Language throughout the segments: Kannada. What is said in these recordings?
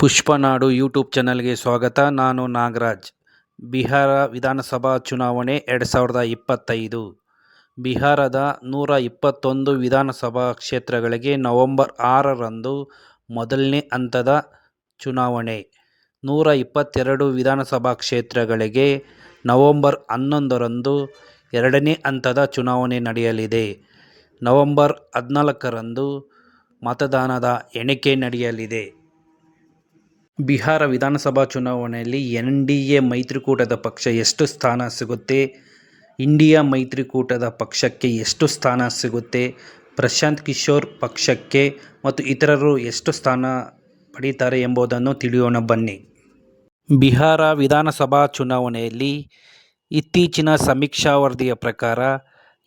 ಪುಷ್ಪನಾಡು ಯೂಟ್ಯೂಬ್ ಚಾನಲ್ಗೆ ಸ್ವಾಗತ. ನಾನು ನಾಗರಾಜ್. ಬಿಹಾರ ವಿಧಾನಸಭಾ ಚುನಾವಣೆ ಎರಡು ಸಾವಿರದ ಇಪ್ಪತ್ತೈದು. ಬಿಹಾರದ ನೂರ ಇಪ್ಪತ್ತೊಂದು ವಿಧಾನಸಭಾ ಕ್ಷೇತ್ರಗಳಿಗೆ ನವೆಂಬರ್ ಆರರಂದು ಮೊದಲನೇ ಹಂತದ ಚುನಾವಣೆ. ನೂರ ಇಪ್ಪತ್ತೆರಡು ವಿಧಾನಸಭಾ ಕ್ಷೇತ್ರಗಳಿಗೆ ನವೆಂಬರ್ ಹನ್ನೊಂದರಂದು ಎರಡನೇ ಹಂತದ ಚುನಾವಣೆ ನಡೆಯಲಿದೆ. ನವೆಂಬರ್ ಹದಿನಾಲ್ಕರಂದು ಮತದಾನದ ಎಣಿಕೆ ನಡೆಯಲಿದೆ. ಬಿಹಾರ ವಿಧಾನಸಭಾ ಚುನಾವಣೆಯಲ್ಲಿ ಎನ್ ಡಿ ಎ ಮೈತ್ರಿಕೂಟದ ಪಕ್ಷ ಎಷ್ಟು ಸ್ಥಾನ ಸಿಗುತ್ತೆ? ಇಂಡಿಯಾ ಮೈತ್ರಿಕೂಟದ ಪಕ್ಷಕ್ಕೆ ಎಷ್ಟು ಸ್ಥಾನ ಸಿಗುತ್ತೆ? ಪ್ರಶಾಂತ್ ಕಿಶೋರ್ ಪಕ್ಷಕ್ಕೆ ಮತ್ತು ಇತರರು ಎಷ್ಟು ಸ್ಥಾನ ಪಡೀತಾರೆ ಎಂಬುದನ್ನು ತಿಳಿಯೋಣ ಬನ್ನಿ. ಬಿಹಾರ ವಿಧಾನಸಭಾ ಚುನಾವಣೆಯಲ್ಲಿ ಇತ್ತೀಚಿನ ಸಮೀಕ್ಷಾ ವರದಿಯ ಪ್ರಕಾರ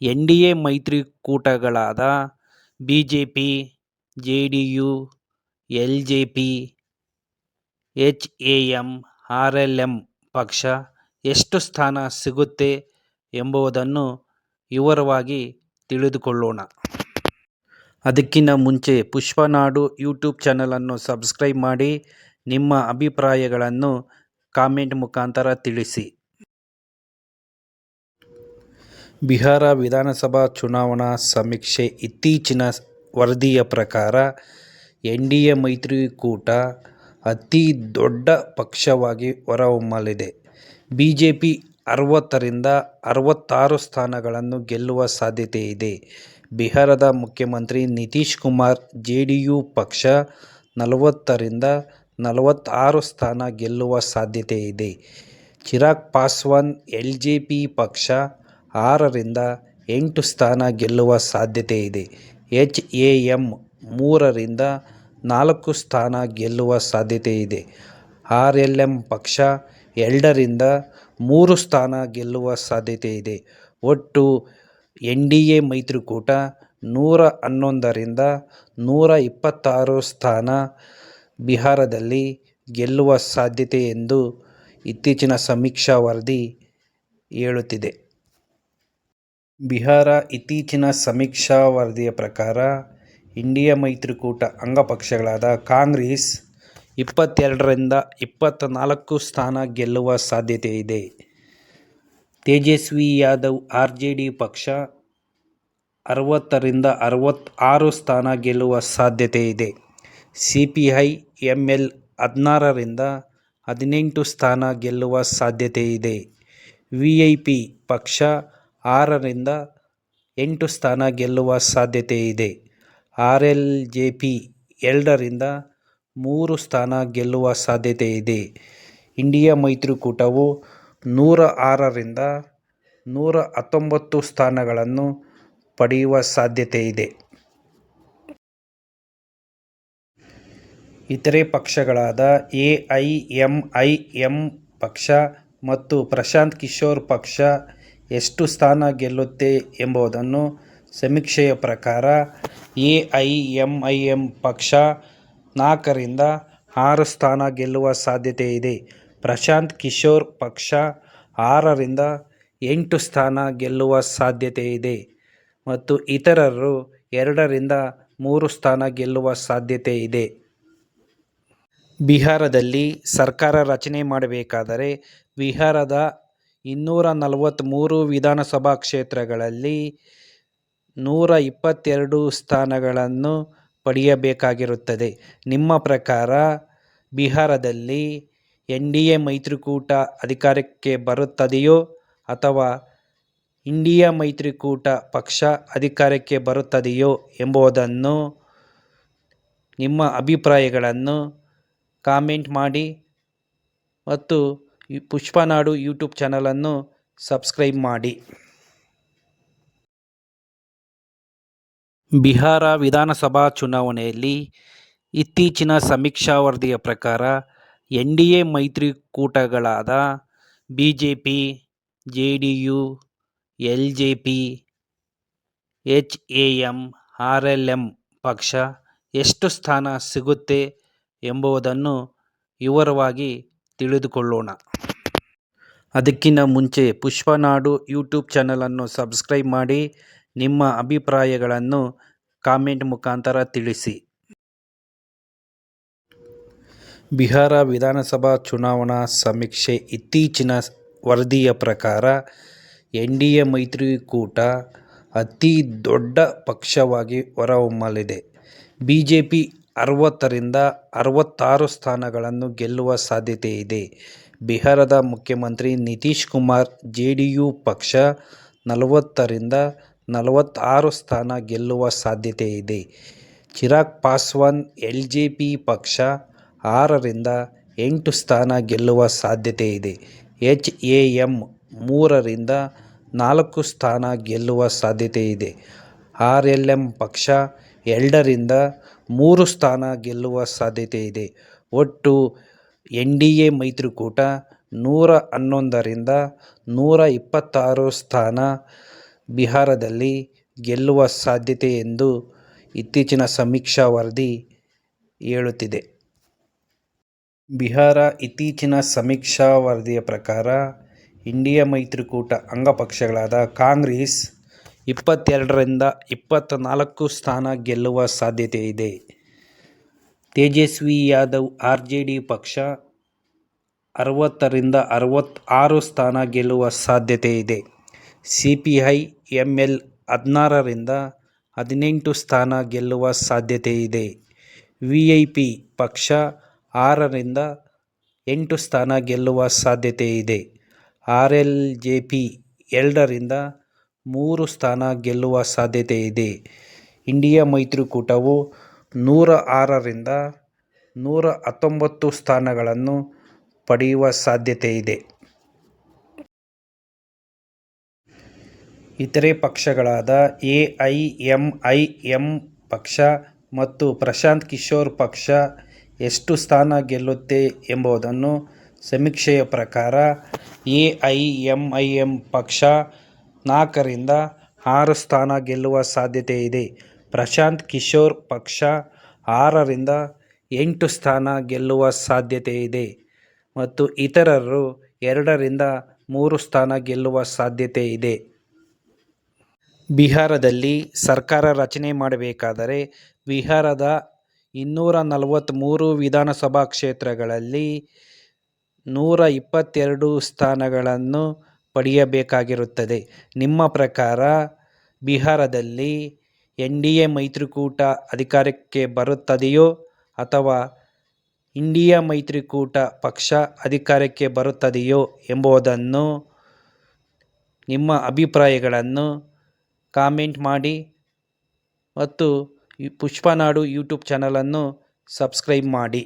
N D A ಮೈತ್ರಿಕೂಟಗಳಾದ B J P J D U L J P H A M R L M ಪಕ್ಷ ಎಷ್ಟು ಸ್ಥಾನ ಸಿಗುತ್ತೆ ಎಂಬುದನ್ನು ವಿವರವಾಗಿ ತಿಳಿದುಕೊಳ್ಳೋಣ. ಅದಕ್ಕಿಂತ ಮುಂಚೆ ಪುಷ್ಪನಾಡು ಯೂಟ್ಯೂಬ್ ಚಾನಲನ್ನು ಸಬ್ಸ್ಕ್ರೈಬ್ ಮಾಡಿ, ನಿಮ್ಮ ಅಭಿಪ್ರಾಯಗಳನ್ನು ಕಾಮೆಂಟ್ ಮುಖಾಂತರ ತಿಳಿಸಿ. ಬಿಹಾರ ವಿಧಾನಸಭಾ ಚುನಾವಣಾ ಸಮೀಕ್ಷೆ ಇತ್ತೀಚಿನ ವರದಿಯ ಪ್ರಕಾರ ಎನ್ ಡಿ ಎ ಮೈತ್ರಿಕೂಟ ಅತಿ ದೊಡ್ಡ ಪಕ್ಷವಾಗಿ ಹೊರಹೊಮ್ಮಲಿದೆ. ಬಿ ಜೆ ಪಿ ಅರವತ್ತರಿಂದ ಅರವತ್ತಾರು ಸ್ಥಾನಗಳನ್ನು ಗೆಲ್ಲುವ ಸಾಧ್ಯತೆ ಇದೆ ಬಿಹಾರದ ಮುಖ್ಯಮಂತ್ರಿ Nitish Kumar J D U ಪಕ್ಷ ನಲವತ್ತರಿಂದ ನಲವತ್ತಾರು ಸ್ಥಾನ ಗೆಲ್ಲುವ ಸಾಧ್ಯತೆ ಇದೆ Chirag Paswan L J P ಪಕ್ಷ ಆರರಿಂದ ಎಂಟು ಸ್ಥಾನ ಗೆಲ್ಲುವ ಸಾಧ್ಯತೆ ಇದೆ ಎಚ್ ಎ ಎಂ ಮೂರರಿಂದ ನಾಲ್ಕು ಸ್ಥಾನ ಗೆಲ್ಲುವ ಸಾಧ್ಯತೆಯಿದೆ. ಆರ್ ಎಲ್ ಎಂ ಪಕ್ಷ ಎರಡರಿಂದ ಮೂರು ಸ್ಥಾನ ಗೆಲ್ಲುವ ಸಾಧ್ಯತೆ ಇದೆ ಒಟ್ಟು ಎನ್ ಡಿ ಎ ಮೈತ್ರಿಕೂಟ ನೂರ ಹನ್ನೊಂದರಿಂದ ನೂರ ಇಪ್ಪತ್ತಾರು ಸ್ಥಾನ ಬಿಹಾರದಲ್ಲಿ ಗೆಲ್ಲುವ ಸಾಧ್ಯತೆ ಎಂದು ಇತ್ತೀಚಿನ ಸಮೀಕ್ಷಾ ವರದಿ ಹೇಳುತ್ತಿದೆ. ಬಿಹಾರ ಇತ್ತೀಚಿನ ಸಮೀಕ್ಷಾ ವರದಿಯ ಪ್ರಕಾರ ಇಂಡಿಯಾ ಮೈತ್ರಿಕೂಟ ಅಂಗಪಕ್ಷಗಳಾದ ಕಾಂಗ್ರೆಸ್ ಇಪ್ಪತ್ತೆರಡರಿಂದ ಇಪ್ಪತ್ತನಾಲ್ಕು ಸ್ಥಾನ ಗೆಲ್ಲುವ ಸಾಧ್ಯತೆ ಇದೆ. Tejashwi Yadav R J D ಪಕ್ಷ ಅರವತ್ತರಿಂದ ಅರವತ್ತಾರು ಸ್ಥಾನ ಗೆಲ್ಲುವ ಸಾಧ್ಯತೆಯಿದೆ C P I M L ಹದಿನಾರರಿಂದ ಹದಿನೆಂಟು ಸ್ಥಾನ ಗೆಲ್ಲುವ ಸಾಧ್ಯತೆಯಿದೆ ವಿ ಐ ಪಿ ಪಕ್ಷ ಆರರಿಂದ ಎಂಟು ಸ್ಥಾನ ಗೆಲ್ಲುವ ಸಾಧ್ಯತೆಯಿದೆ ಆರ್ ಎಲ್ ಜೆ ಪಿ ಎರಡರಿಂದ ಮೂರು ಸ್ಥಾನ ಗೆಲ್ಲುವ ಸಾಧ್ಯತೆ ಇದೆ. ಇಂಡಿಯಾ ಮೈತ್ರಿಕೂಟವು ನೂರ ಆರರಿಂದ ನೂರ ಹತ್ತೊಂಬತ್ತು ಸ್ಥಾನಗಳನ್ನು ಪಡೆಯುವ ಸಾಧ್ಯತೆ ಇದೆ. ಇತರೆ ಪಕ್ಷಗಳಾದ A I M I M ಪಕ್ಷ ಮತ್ತು ಪ್ರಶಾಂತ್ ಕಿಶೋರ್ ಪಕ್ಷ ಎಷ್ಟು ಸ್ಥಾನ ಗೆಲ್ಲುತ್ತೆ ಎಂಬುದನ್ನು ಸಮೀಕ್ಷೆಯ ಪ್ರಕಾರ A I M I M ಪಕ್ಷ ನಾಲ್ಕರಿಂದ ಆರು ಸ್ಥಾನ ಗೆಲ್ಲುವ ಸಾಧ್ಯತೆ ಇದೆ. ಪ್ರಶಾಂತ್ ಕಿಶೋರ್ ಪಕ್ಷ ಆರರಿಂದ ಎಂಟು ಸ್ಥಾನ ಗೆಲ್ಲುವ ಸಾಧ್ಯತೆ ಇದೆ ಮತ್ತು ಇತರರು ಎರಡರಿಂದ ಮೂರು ಸ್ಥಾನ ಗೆಲ್ಲುವ ಸಾಧ್ಯತೆ ಇದೆ. ಬಿಹಾರದಲ್ಲಿ ಸರ್ಕಾರ ರಚನೆ ಮಾಡಬೇಕಾದರೆ ಬಿಹಾರದ ಇನ್ನೂರ ನಲವತ್ತ್ಮೂರು ವಿಧಾನಸಭಾ ಕ್ಷೇತ್ರಗಳಲ್ಲಿ ನೂರ ಇಪ್ಪತ್ತೆರಡು ಸ್ಥಾನಗಳನ್ನು ಪಡೆಯಬೇಕಾಗಿರುತ್ತದೆ. ನಿಮ್ಮ ಪ್ರಕಾರ ಬಿಹಾರದಲ್ಲಿ ಎನ್ ಡಿ ಎ ಮೈತ್ರಿಕೂಟ ಅಧಿಕಾರಕ್ಕೆ ಬರುತ್ತದೆಯೋ ಅಥವಾ ಇಂಡಿಯಾ ಮೈತ್ರಿಕೂಟ ಪಕ್ಷ ಅಧಿಕಾರಕ್ಕೆ ಬರುತ್ತದೆಯೋ ಎಂಬುದನ್ನು ನಿಮ್ಮ ಅಭಿಪ್ರಾಯಗಳನ್ನು ಕಾಮೆಂಟ್ ಮಾಡಿ ಮತ್ತು ಪುಷ್ಪನಾಡು ಯೂಟ್ಯೂಬ್ ಚಾನಲನ್ನು ಸಬ್ಸ್ಕ್ರೈಬ್ ಮಾಡಿ. ಬಿಹಾರ ವಿಧಾನಸಭಾ ಚುನಾವಣೆಯಲ್ಲಿ ಇತ್ತೀಚಿನ ಸಮೀಕ್ಷಾ ವರದಿಯ ಪ್ರಕಾರ N D A ಮೈತ್ರಿಕೂಟಗಳಾದ B J P, J D U, L J P, H A M, R L M ಪಕ್ಷ ಎಷ್ಟು ಸ್ಥಾನ ಸಿಗುತ್ತೆ ಎಂಬುದನ್ನು ವಿವರವಾಗಿ ತಿಳಿದುಕೊಳ್ಳೋಣ. ಅದಕ್ಕಿಂತ ಮುಂಚೆ ಪುಷ್ಪನಾಡು ಯೂಟ್ಯೂಬ್ ಚಾನಲನ್ನು ಸಬ್ಸ್ಕ್ರೈಬ್ ಮಾಡಿ ನಿಮ್ಮ ಅಭಿಪ್ರಾಯಗಳನ್ನು ಕಾಮೆಂಟ್ ಮುಖಾಂತರ ತಿಳಿಸಿ ಬಿಹಾರ ವಿಧಾನಸಭಾ ಚುನಾವಣಾ ಸಮೀಕ್ಷೆ ಇತ್ತೀಚಿನ ವರದಿಯ ಪ್ರಕಾರ ಎನ್ ಡಿ ಎ ಮೈತ್ರಿಕೂಟ ಅತಿ ದೊಡ್ಡ ಪಕ್ಷವಾಗಿ ಹೊರಹೊಮ್ಮಲಿದೆ. ಬಿ ಜೆ ಪಿ ಅರವತ್ತರಿಂದ ಅರವತ್ತಾರು ಸ್ಥಾನಗಳನ್ನು ಗೆಲ್ಲುವ ಸಾಧ್ಯತೆ ಇದೆ ಬಿಹಾರದ ಮುಖ್ಯಮಂತ್ರಿ ನಿತೀಶ್ ಕುಮಾರ್ ಜೆಡಿಯು ಪಕ್ಷ ನಲವತ್ತರಿಂದ ನಲವತ್ತಾರು ಸ್ಥಾನ ಗೆಲ್ಲುವ ಸಾಧ್ಯತೆ ಇದೆ. Chirag Paswan, L J P ಪಕ್ಷ ಆರರಿಂದ ಎಂಟು ಸ್ಥಾನ ಗೆಲ್ಲುವ ಸಾಧ್ಯತೆ ಇದೆ. ಎಚ್ ಎ ಎಂ ಮೂರರಿಂದ ನಾಲ್ಕು ಸ್ಥಾನ ಗೆಲ್ಲುವ ಸಾಧ್ಯತೆ ಇದೆ. ಆರ್ ಎಲ್ ಎಂ ಪಕ್ಷ ಎರಡರಿಂದ ಮೂರು ಸ್ಥಾನ ಗೆಲ್ಲುವ ಸಾಧ್ಯತೆ ಇದೆ. ಒಟ್ಟು ಎನ್ ಡಿ ಎ ಮೈತ್ರಿಕೂಟ ನೂರ ಹನ್ನೊಂದರಿಂದ ನೂರ ಇಪ್ಪತ್ತಾರು ಸ್ಥಾನ ಬಿಹಾರದಲ್ಲಿ ಗೆಲ್ಲುವ ಸಾಧ್ಯತೆ ಎಂದು ಇತ್ತೀಚಿನ ಸಮೀಕ್ಷಾ ವರದಿ ಹೇಳುತ್ತಿದೆ. ಬಿಹಾರ ಇತ್ತೀಚಿನ ಸಮೀಕ್ಷಾ ವರದಿಯ ಪ್ರಕಾರ ಇಂಡಿಯಾ ಮೈತ್ರಿಕೂಟ ಅಂಗಪಕ್ಷಗಳಾದ ಕಾಂಗ್ರೆಸ್ ಇಪ್ಪತ್ತೆರಡರಿಂದ ಇಪ್ಪತ್ತ್ನಾಲ್ಕು ಸ್ಥಾನ ಗೆಲ್ಲುವ ಸಾಧ್ಯತೆ ಇದೆ Tejashwi Yadav R J D ಪಕ್ಷ ಅರವತ್ತರಿಂದ ಅರವತ್ತಾರು ಸ್ಥಾನ ಗೆಲ್ಲುವ ಸಾಧ್ಯತೆಯಿದೆ. ಸಿಪಿಐ-ಎಂಎಲ್ ಹದಿನಾರರಿಂದ ಹದಿನೆಂಟು ಸ್ಥಾನ ಗೆಲ್ಲುವ ಸಾಧ್ಯತೆ ಸಾಧ್ಯತೆಯಿದೆ. ಪಿ ಪಕ್ಷ ಆರರಿಂದ ಎಂಟು ಸ್ಥಾನ ಗೆಲ್ಲುವ ಸಾಧ್ಯತೆ ಇದೆ ಆರ್ಎಲ್ ಜೆ ಪಿ ಎರಡರಿಂದ ಮೂರು ಸ್ಥಾನ ಗೆಲ್ಲುವ ಸಾಧ್ಯತೆ ಇದೆ ಇಂಡಿಯಾ ಮೈತ್ರಿಕೂಟವು ನೂರ ಆರರಿಂದ ನೂರ ಹತ್ತೊಂಬತ್ತು ಸ್ಥಾನಗಳನ್ನು ಪಡೆಯುವ ಸಾಧ್ಯತೆಯಿದೆ. ಇತರೆ ಪಕ್ಷಗಳಾದ ಎಐಎಂಐಎಂ ಪಕ್ಷ ಮತ್ತು ಪ್ರಶಾಂತ್ ಕಿಶೋರ್ ಪಕ್ಷ ಎಷ್ಟು ಸ್ಥಾನ ಗೆಲ್ಲುತ್ತೆ ಎಂಬುದನ್ನು ಸಮೀಕ್ಷೆಯ ಪ್ರಕಾರ ಎಐಎಂಐಎಂ ಪಕ್ಷ ನಾಲ್ಕರಿಂದ ಆರು ಸ್ಥಾನ ಗೆಲ್ಲುವ ಸಾಧ್ಯತೆ ಇದೆ ಪ್ರಶಾಂತ್ ಕಿಶೋರ್ ಪಕ್ಷ ಆರರಿಂದ ಎಂಟು ಸ್ಥಾನ ಗೆಲ್ಲುವ ಸಾಧ್ಯತೆ ಇದೆ ಮತ್ತು ಇತರರು ಎರಡರಿಂದ ಮೂರು ಸ್ಥಾನ ಗೆಲ್ಲುವ ಸಾಧ್ಯತೆಯಿದೆ. ಬಿಹಾರದಲ್ಲಿ ಸರ್ಕಾರ ರಚನೆ ಮಾಡಬೇಕಾದರೆ ಬಿಹಾರದ ಇನ್ನೂರ ನಲವತ್ತ್ಮೂರು ವಿಧಾನಸಭಾ ಕ್ಷೇತ್ರಗಳಲ್ಲಿ ನೂರ ಇಪ್ಪತ್ತೆರಡು ಸ್ಥಾನಗಳನ್ನು ಪಡೆಯಬೇಕಾಗಿರುತ್ತದೆ. ನಿಮ್ಮ ಪ್ರಕಾರ ಬಿಹಾರದಲ್ಲಿ ಎನ್ ಡಿ ಎ ಮೈತ್ರಿಕೂಟ ಅಧಿಕಾರಕ್ಕೆ ಬರುತ್ತದೆಯೋ ಅಥವಾ ಇಂಡಿಯಾ ಮೈತ್ರಿಕೂಟ ಪಕ್ಷ ಅಧಿಕಾರಕ್ಕೆ ಬರುತ್ತದೆಯೋ ಎಂಬುದನ್ನು ನಿಮ್ಮ ಅಭಿಪ್ರಾಯಗಳನ್ನು ಕಾಮೆಂಟ್ ಮಾಡಿ ಮತ್ತು ಪುಷ್ಪನಾಡು ಯೂಟ್ಯೂಬ್ ಚಾನಲನ್ನು ಸಬ್ಸ್ಕ್ರೈಬ್ ಮಾಡಿ.